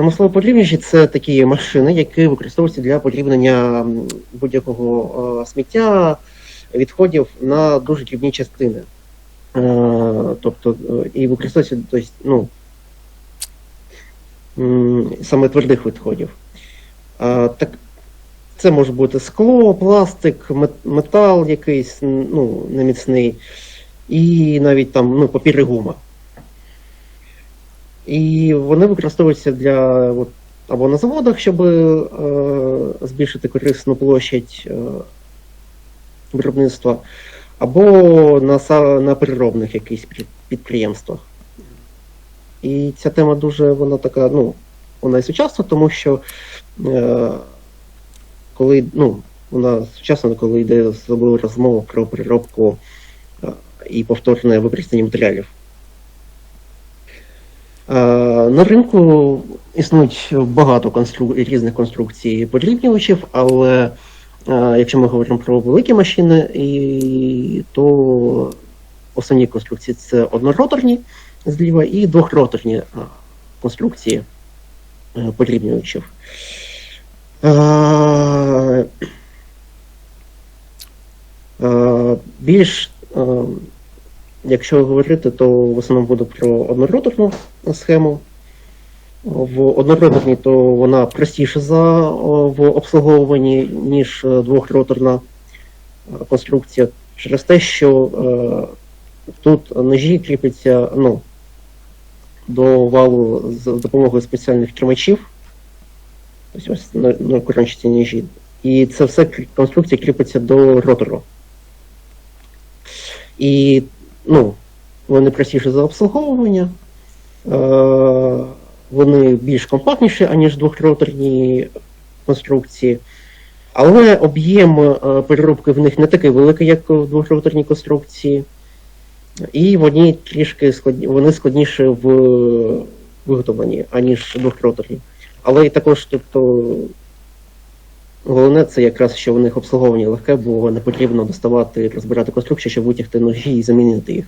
Промислово подрібнювачі це такі машини, які використовуються для подрібнення будь-якого е, сміття, відходів на дуже дрібні частини. Е, тобто, е, і використовуються тобто, ну, саме твердих відходів. Так, це може бути скло, пластик, метал якийсь ну, неміцний, і навіть там ну, папір і гума. І вони використовуються для от, або на заводах, щоб е, збільшити корисну площадь е, виробництва, або на, на переробних якихось підприємствах. І ця тема дуже вона така, ну, вона і сучасна, тому що е, коли, ну, вона сучасна, коли йде особливо розмова про переробку е, і повторне використання матеріалів. Е, На ринку існують багато констру... різних конструкцій подрібнювачів, але е, якщо ми говоримо про великі машини, то основні конструкції це однороторні зліва і двохроторні е, конструкції подрібнювачів. Більш Якщо говорити, то в основному буде про однороторну схему. В однороторній то вона простіша за в обслуговуванні, ніж е, двохроторна е, конструкція, через те, що е, тут ножі кріпляться ну, до валу з допомогою спеціальних тримачів. Ось ось на, на корончаті ножі. І це все конструкція кріпиться до ротору. І ну, вони простіші за обслуговування, е, вони більш компактніші, аніж двохроторні конструкції. Але об'єм е, переробки в них не такий великий, як в двохроторній конструкції. І вони трішки складні, вони складніші в виготовленні, аніж двохроторні. Але також, тобто, Головне, це якраз, що в них обслуговування легке, бо не потрібно доставати, розбирати конструкцію, щоб витягти ножі і замінити їх.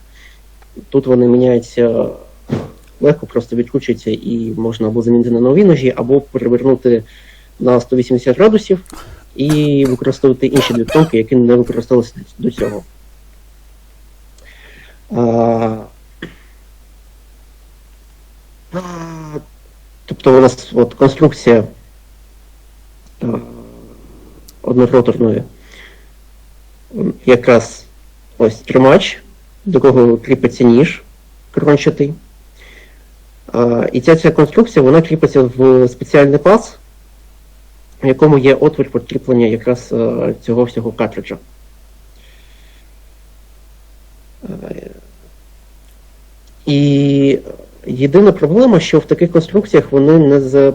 Тут вони міняються легко, просто відкручуються і можна або замінити на нові ножі, або перевернути на 180 градусів і використовувати інші дві які не використовувалися до цього. А, тобто у нас от конструкція. А, однороторної. Якраз ось тримач, до кого кріпиться ніж крончатий. А, І ця, ця конструкція вона кріпиться в спеціальний паз, в якому є отвір підкріплення якраз е, цього всього картриджа. І єдина проблема, що в таких конструкціях вони не за, е,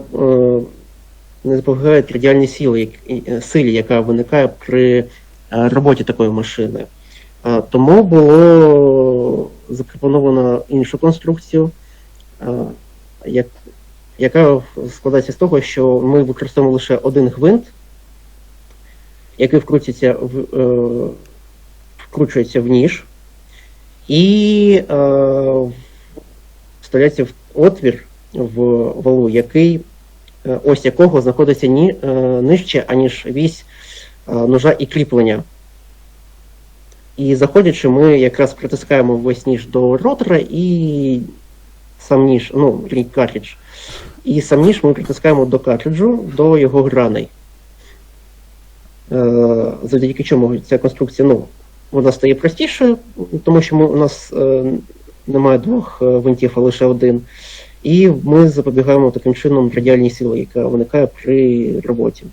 не запобігають радіальній силі, е, силі, яка виникає при е, роботі такої машини. Тому було запропоновано іншу конструкцію, яка складається з того, що ми використовуємо лише один гвинт, який вкрутиться в, е, вкручується в ніж, і вставляється в отвір в валу, який ось якого знаходиться ні, е, нижче, аніж вісь е, ножа і кріплення. І заходячи, ми якраз притискаємо весь ніж до ротора і сам ніж, ну, картридж. І сам ніж ми притискаємо до картриджу, до його граней. Е, завдяки чому ця конструкція, ну, вона стає простішою, тому що ми, у нас е, немає двох е, винтів, а лише один. І ми запобігаємо таким чином радіальній силі, яка виникає при роботі.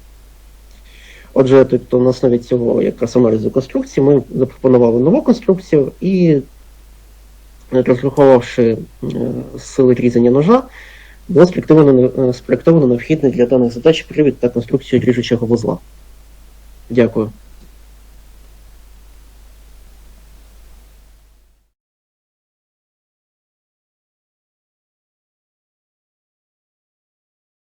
Отже, тобто на основі цього якраз аналізу конструкції ми запропонували нову конструкцію і, розраховувавши е, сили різання ножа, було спроектовано, е, спроектовано необхідний для даних задач привід та конструкцію ріжучого вузла. Дякую.